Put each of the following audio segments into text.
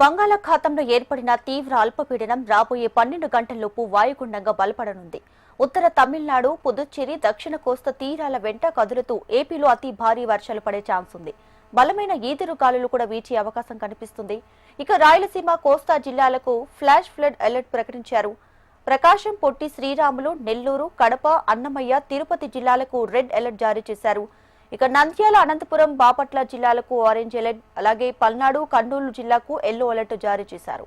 బంగాళాఖాతంలో ఏర్పడిన తీవ్ర అల్పపీడనం రాబోయే పన్నెండు గంటల్లోపు వాయుగుండంగా బలపడనుంది. ఉత్తర తమిళనాడు పుదుచ్చేరి దక్షిణ కోస్తా తీరాల వెంట కదులుతూ ఏపీలో అతి భారీ వర్షాలు పడే ఛాన్స్ ఉంది. బలమైన ఈదురు గాలులు కూడా వీచే అవకాశం కనిపిస్తుంది. ఇక రాయలసీమ కోస్తా జిల్లాలకు ఫ్లాష్ ఫ్లడ్ అలర్ట్ ప్రకటించారు. ప్రకాశం పొట్టి శ్రీరాములు నెల్లూరు కడప అన్నమయ్య తిరుపతి జిల్లాలకు రెడ్ అలర్ట్ జారీ చేశారు. ఇక నంద్యాల అనంతపురం బాపట్ల జిల్లాలకు ఆరెంజ్ అలర్ట్ అలాగే పల్నాడు కర్నూలు జిల్లాకు ఎల్లో అలర్ట్ జారీ చేశారు.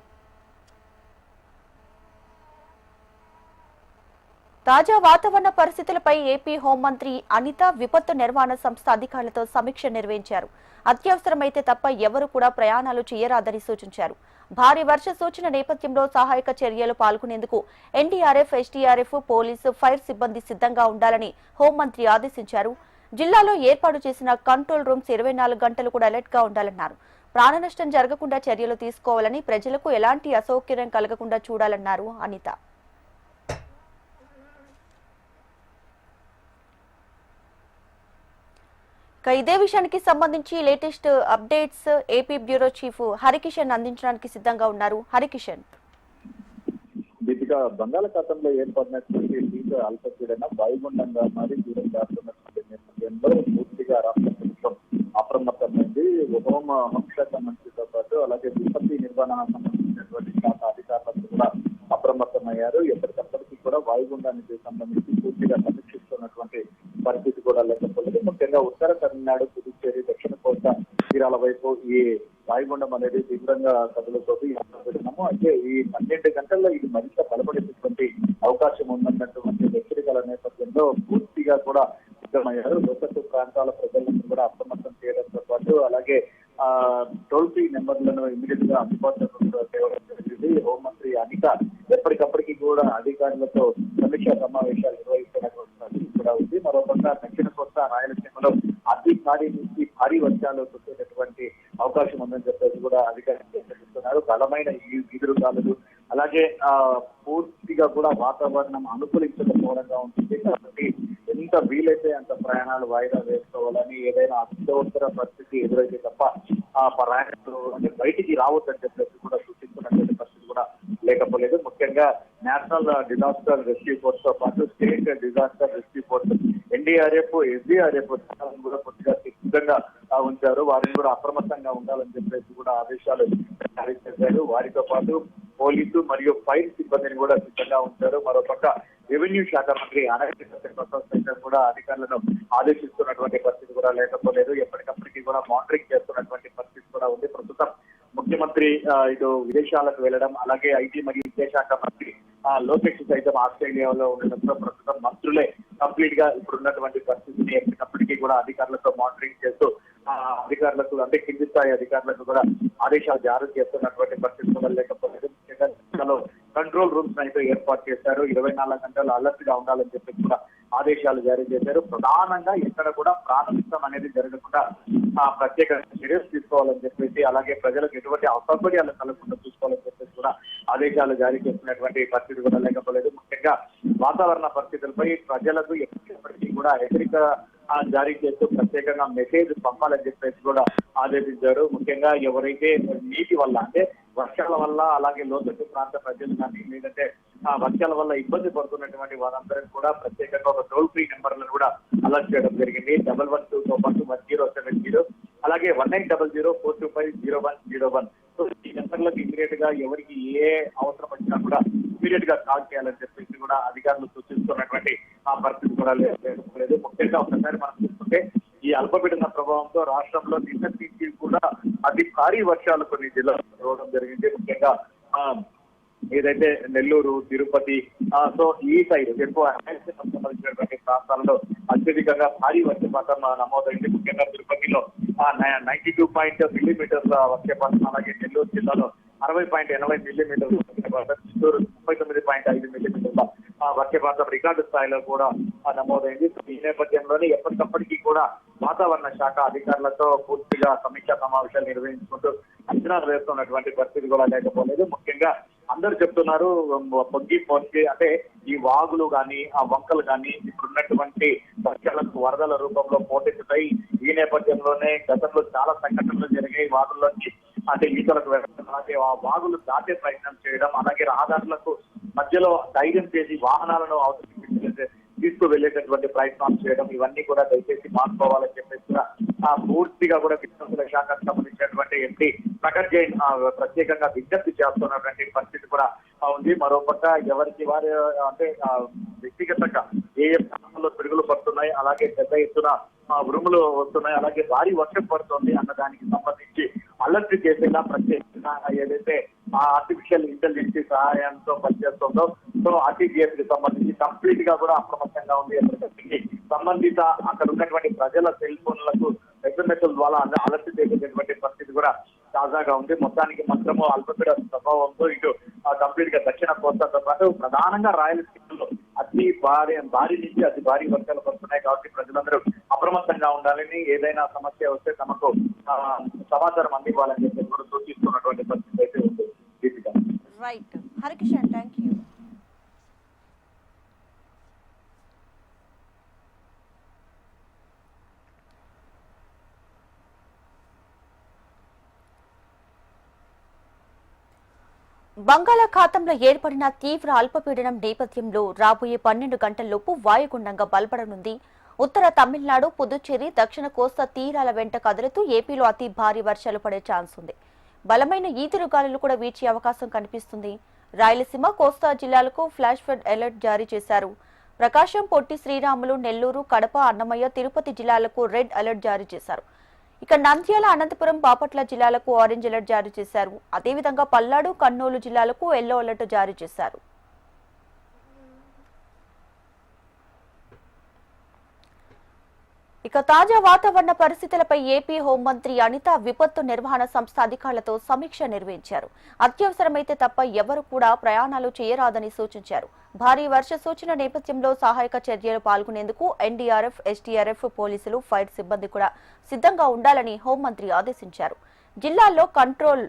తాజా వాతావరణ పరిస్థితులపై ఏపీ హోంమంత్రి అనిత విపత్తు నిర్వహణ సంస్థ అధికారులతో సమీక్ష నిర్వహించారు. అత్యవసరమైతే తప్ప ఎవరు కూడా ప్రయాణాలు చేయరాదని సూచించారు. భారీ వర్ష సూచన నేపథ్యంలో సహాయక చర్యలు పాల్గొనేందుకు ఎన్డీఆర్ఎఫ్ ఎస్డీఆర్ఎఫ్ పోలీసు ఫైర్ సిబ్బంది సిద్ధంగా ఉండాలని హోంమంత్రి ఆదేశించారు. జిల్లాలో ఏర్పాటు చేసిన కంట్రోల్ రూమ్స్ ఇరవై నాలుగు గంటలు కూడా అలర్ట్గా ఉండాలన్నారు. ప్రాణ నష్టం జరగకుండా చర్యలు తీసుకోవాలని ప్రజలకు ఎలాంటి అసౌకర్యం కలగకుండా చూడాలన్నారు అనిత. ఇదే విషయానికి సంబంధించి latest updates AP bureau chief Harikishan అందించడానికి సిద్ధంగా ఉన్నారు. హరికిషన్. దీపిక బంగాళాఖాతంలో ఏర్పడినటువంటి తీవ్ర అల్పపీడన వాయుగుండంగా మారి దూరం దాటుతున్నటువంటి నేపథ్యంలో పూర్తిగా రాష్ట్ర ప్రభుత్వం అప్రమత్తమైంది హోమ హోంశాఖ మంత్రితో పాటు అలాగే విపత్తి నిర్వహణ సంబంధించినటువంటి శాఖ అధికారులకు కూడా అప్రమత్తమయ్యారు. ఎప్పటికప్పటికీ కూడా వాయుగుండానికి సంబంధించి పూర్తిగా సమీక్షిస్తున్నటువంటి పరిస్థితి కూడా లేకపోలేదు. ముఖ్యంగా ఉత్తర తమిళనాడు పుదుచ్చేరి దక్షిణ కోస్తా తీరాల వైపు ఈ వాయుగుండం అనేది తీవ్రంగా కదులుతోంది పెడుతున్నాము. అయితే ఈ పన్నెండు గంటల్లో ఇది మరింత బలపడేటటువంటి అవకాశం ఉందన్నటువంటి హెచ్చరికల నేపథ్యంలో పూర్తిగా కూడా సిద్ధమయ్యారు. లోతట్టు ప్రాంతాల ప్రజలను కూడా అప్రమత్తం చేయడంతో పాటు అలాగే టోల్ ఫ్రీ నెంబర్లను ఇమీడియట్గా అందుబాటులో తేవడం జరిగింది. హోంమంత్రి అనిత ఎప్పటికప్పటికి కూడా అధికారులతో సమీక్షా సమావేశాలు నిర్వహిస్తున్నటువంటి కూడా ఉంది. మరోపక్క దక్షిణ కోస్తా రాయలసీమలో అతి భారీ నుంచి భారీ వర్షాలు కురిసేటటువంటి అవకాశం ఉందని చెప్పేసి కూడా అధికారులు హెచ్చరిస్తున్నారు. బలమైన ఈ ఎదురు అలాగే ఆ పూర్తిగా కూడా వాతావరణం అనుకూలించకపోవడంగా ఉంటుంది. కాబట్టి ఎంత వీలైతే అంత ప్రయాణాలు వాయిదా వేసుకోవాలని ఏదైనా అత్యవసర పరిస్థితి ఎదురైతే తప్ప ఆ ప్రయాణాలు అంటే బయటికి రావద్దని చెప్పేసి కూడా సూచించినటువంటి పరిస్థితి కూడా లేకపోలేదు. ముఖ్యంగా నేషనల్ డిజాస్టర్ రెస్క్యూ ఫోర్స్తో పాటు state disaster rescue force NDRF SDRF కూడా కొద్దిగా సిద్ధంగా ఉంచారు. వారిని కూడా అప్రమత్తంగా ఉండాలని చెప్పేసి కూడా ఆదేశాలు జారీ చేశారు. వారితో పాటు పోలీసు మరియు ఫైర్ సిబ్బందిని కూడా సిద్ధంగా ఉంచారు. మరోపక్క రెవెన్యూ శాఖ మంత్రి అనగ కూడా అధికారులను ఆదేశిస్తున్నటువంటి పరిస్థితి కూడా లేకపోలేదు. ఎప్పటికప్పటికి కూడా మానిటరింగ్ చేస్తున్నటువంటి పరిస్థితి కూడా ఉంది. ప్రస్తుతం ముఖ్యమంత్రి ఇటు విదేశాలకు వెళ్ళడం అలాగే ఐటీ మరియు విద్యాశాఖ మంత్రి ఆ, లోకేష్ సైతం ఆస్ట్రేలియాలో ఉండడంతో ప్రస్తుతం మంత్రులే కంప్లీట్గా ఇప్పుడు ఉన్నటువంటి పరిస్థితిని ఎప్పటికప్పటికీ కూడా అధికారులతో మానిటరింగ్ చేస్తూ అధికారులకు అంటే కింది స్థాయి అధికారులకు కూడా ఆదేశాలు జారీ చేస్తున్నటువంటి పరిస్థితి కూడా లేకపోతే కంట్రోల్ రూమ్స్ అయితే ఏర్పాటు చేశారు. ఇరవై నాలుగు గంటలు అలర్ట్గా ఉండాలని చెప్పి కూడా ఆదేశాలు జారీ చేశారు. ప్రధానంగా ఎక్కడ కూడా ప్రాణనష్టం అనేది జరగకుండా ప్రత్యేక చర్యలు తీసుకోవాలని చెప్పేసి అలాగే ప్రజలకు ఎటువంటి అసౌకర్యాలు కలగకుండా చూసుకోవాలని చెప్పేసి కూడా ఆదేశాలు జారీ చేస్తున్నటువంటి పరిస్థితి కూడా లేకపోలేదు. ముఖ్యంగా వాతావరణ పరిస్థితులపై ప్రజలకు ఎప్పటికీ కూడా హెచ్చరిక జారీ చేస్తూ ప్రత్యేకంగా మెసేజ్ పంపాలని చెప్పేసి కూడా ఆదేశించారు. ముఖ్యంగా ఎవరైతే నీటి వల్ల అంటే వర్షాల వల్ల అలాగే లోతట్టు ప్రాంత ప్రజలు కానీ లేదంటే ఆ వర్షాల వల్ల ఇబ్బంది పడుతున్నటువంటి వారందరికీ కూడా ప్రత్యేకంగా ఒక టోల్ ఫ్రీ నెంబర్లను కూడా అలర్ట్ చేయడం జరిగింది. డబల్ వన్ టూ తో పాటు వన్ జీరో సెవెన్ జీరో అలాగే one nine double zero four two five zero one zero one. So ఈ నెంబర్లకు ఇమీడియట్గా ఎవరికి ఏ అవసరం వచ్చినా కూడా ఇమీడియట్గా కాల్ చేయాలని చెప్పేసి కూడా అధికారులు సూచిస్తున్నటువంటి ఆ పరిస్థితి కూడా లేకపోలేదు లేదు. ముఖ్యంగా ఒకసారి మనం చూసుకుంటే ఈ అల్పపీడన ప్రభావంతో రాష్ట్రంలో నిన్న నుంచి కూడా అతి భారీ వర్షాలు కొన్ని జిల్లాలు రావడం జరిగింది. ముఖ్యంగా ఆ, ఏదైతే నెల్లూరు తిరుపతి సో ఈ సైడ్ ఎక్కువ సంబంధించినటువంటి ప్రాంతాలలో అత్యధికంగా భారీ వర్షపాతం నమోదైంది. ముఖ్యంగా తిరుపతిలో నైన్టీ టూ పాయింట్ మిల్లీమీటర్స్ వర్షపాతం అలాగే నెల్లూరు జిల్లాలో అరవై పాయింట్ ఎనభై మిల్లీమీటర్ల వర్షపాతం చిత్తూరు ముప్పై తొమ్మిది పాయింట్ ఐదు మిల్లీమీటర్ల ఆ, వర్షపాతం రికార్డు స్థాయిలో కూడా నమోదైంది. ఈ నేపథ్యంలోనే ఎప్పటికప్పటికీ కూడా వాతావరణ శాఖ అధికారులతో పూర్తిగా సమీక్షా సమావేశాలు నిర్వహించుకుంటూ అంచనాలు వేస్తున్నటువంటి పరిస్థితి కూడా లేకపోలేదు. ముఖ్యంగా అందరూ చెప్తున్నారు పొంగి పొంగి అంటే ఈ వాగులు కానీ ఆ వంకలు కానీ ఇప్పుడున్నటువంటి వర్షాలకు వరదల రూపంలో పోటెత్తుతాయి. ఈ నేపథ్యంలోనే గతంలో చాలా సంఘటనలు జరిగాయి. వాగుల్లోంచి అంటే ఈతలకు వెళ్ళడం అలాగే ఆ వాగులు దాటే ప్రయత్నం చేయడం అలాగే రహదారులకు మధ్యలో ధైర్యం చేసి వాహనాలను అవసరం తీసుకు వెళ్ళేటటువంటి ప్రయత్నాలు చేయడం ఇవన్నీ కూడా దయచేసి మానుకోవాలని చెప్పేసి కూడా ఆ పూర్తిగా కూడా విద్యార్థుల శాఖకు సంబంధించినటువంటి ఎంపీ ప్రకట్ జైన్ ప్రత్యేకంగా విజ్ఞప్తి చేస్తున్నటువంటి పరిస్థితి కూడా ఉంది. మరోపక్క ఎవరికి వారి అంటే వ్యక్తిగతంగా ఏ ఏ స్థానంలో పిడుగులు పడుతున్నాయి అలాగే పెద్ద ఎత్తున ఉరుములు వస్తున్నాయి అలాగే భారీ వర్షం పడుతుంది అన్న దానికి సంబంధించి అలర్ట్ చేసేలా ప్రత్యేకంగా ఏదైతే ఆ ఆర్టిఫిషియల్ ఇంటెలిజెన్స్ సహాయంతో పనిచేస్తుందో సో ఆర్టీజీఎస్కి సంబంధించి కంప్లీట్గా కూడా అప్రమత్తంగా ఉంది. ఎప్పటికీ సంబంధిత అక్కడ ఉన్నటువంటి ప్రజల సెల్ ఫోన్లకు ఎస్ఎంఎస్ల ద్వారా అలర్ట్ చేసేటటువంటి పరిస్థితి కూడా తాజాగా ఉంది. మొత్తానికి మాత్రము అల్పపీడ ప్రభావంతో ఇటు కంప్లీట్గా దక్షిణ కోస్తాతో పాటు ప్రధానంగా రాయలసీమలో అతి భారీ భారీ నుంచి అతి భారీ వర్షాలు పడుతున్నాయి కాబట్టి ప్రజలందరూ అప్రమత్తంగా ఉండాలని ఏదైనా సమస్య వస్తే తమకు ఆ, సమాచారం అందివ్వాలని చెప్పి కూడా సూచిస్తున్నటువంటి పరిస్థితి అయితే ఉంది Deepika right Harikishan thank you బంగాళాఖాతంలో ఏర్పడిన తీవ్ర అల్పపీడనం నేపథ్యంలో రాబోయే పన్నెండు గంటల్లోపు వాయుగుండంగా బలపడనుంది. ఉత్తర తమిళనాడు పుదుచ్చేరి దక్షిణ కోస్తా తీరాల వెంట కదులుతూ ఏపీలో అతి భారీ వర్షాలు పడే ఛాన్స్ ఉంది. బలమైన ఈదురుగాలులు కూడా వీచే అవకాశం కనిపిస్తుంది. రాయలసీమ కోస్తా జిల్లాలకు ఫ్లాష్ ఫ్లడ్ అలర్ట్ జారీ చేశారు. ప్రకాశం పొట్టి శ్రీరాములు నెల్లూరు కడప అన్నమయ్య తిరుపతి జిల్లాలకు రెడ్ అలర్ట్ జారీ చేశారు. ఇక నంద్యాల అనంతపురం బాపట్ల జిల్లాలకు ఆరెంజ్ అలర్ట్ జారీ చేశారు. అదేవిధంగా పల్నాడు కర్నూలు జిల్లాలకు ఎల్లో అలర్ట్ జారీ చేశారు. ఇక తాజా వాతావరణ పరిస్థితులపై ఏపీ హోంమంత్రి అనిత విపత్తు నిర్వహణ సంస్థ అధికారులతో సమీక్ష నిర్వహించారు. అత్యవసరమైతే తప్ప ఎవరు కూడా ప్రయాణాలు చేయరాదని సూచించారు. భారీ వర్ష సూచన నేపథ్యంలో సహాయక చర్యలు పాల్గొనేందుకు ఎన్డీఆర్ఎఫ్ ఎస్టీఆర్ఎఫ్ పోలీసులు ఫైర్ సిబ్బంది కూడా సిద్ధంగా ఉండాలని హోంమంత్రి ఆదేశించారు. జిల్లాల్లో కంట్రోల్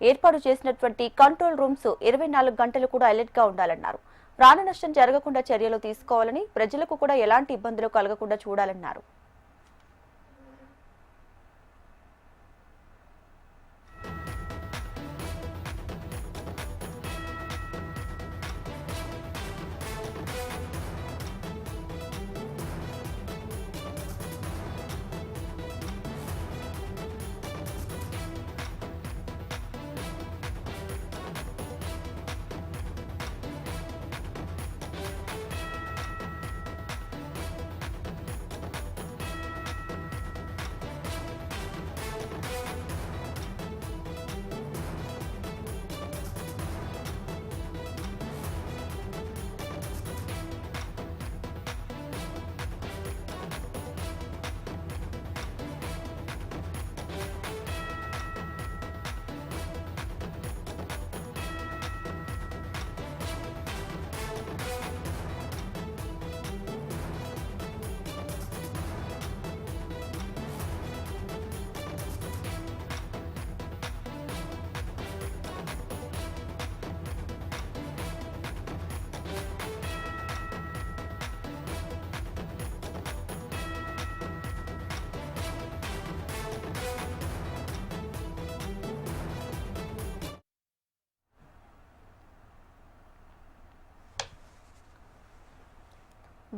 ఏర్పాటు చేసినటువంటి కంట్రోల్ రూమ్స్ ఇరవై నాలుగు గంటలు కూడా అలర్ట్గా ఉండాలన్నారు. ప్రాణ నష్టం జరగకుండా చర్యలు తీసుకోవాలని ప్రజలకు కూడా ఎలాంటి ఇబ్బందులు కలగకుండా చూడాలన్నారు.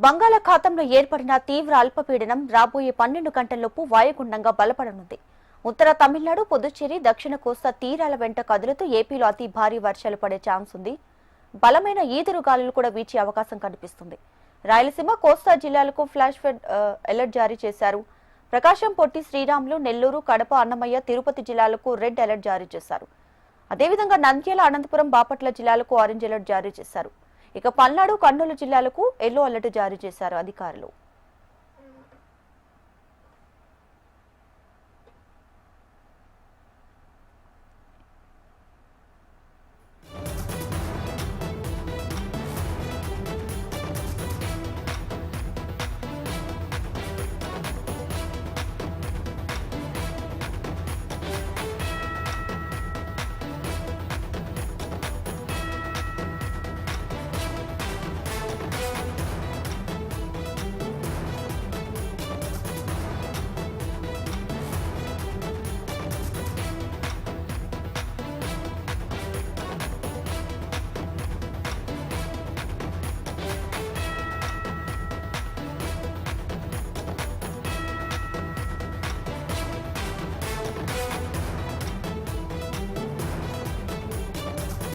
బంగాళాఖాతంలో ఏర్పడిన తీవ్ర అల్పపీడనం రాబోయే పన్నెండు గంటల్లోపు వాయుగుండంగా బలపడనుంది. ఉత్తర తమిళనాడు పుదుచ్చేరి దక్షిణ కోస్తా తీరాల వెంట కదులుతూ ఏపీలో అతి భారీ వర్షాలు పడే ఛాన్స్ ఉంది. బలమైన ఈదురు గాలులు కూడా వీచే అవకాశం కనిపిస్తుంది. రాయలసీమ కోస్తా జిల్లాలకు ఫ్లాష్ ఫెడ్ అలర్ట్ జారీ చేశారు. ప్రకాశం పొట్టి శ్రీరాములు నెల్లూరు కడప అన్నమయ్య తిరుపతి జిల్లాలకు రెడ్ అలర్ట్ జారీ చేశారు. అదేవిధంగా నంద్యాల అనంతపురం బాపట్ల జిల్లాలకు ఆరెంజ్ అలర్ట్ జారీ చేశారు. ఇక పల్నాడు కర్నూలు జిల్లాలకు ఎల్లో అలర్ట్ జారీ చేశారు అధికారులు.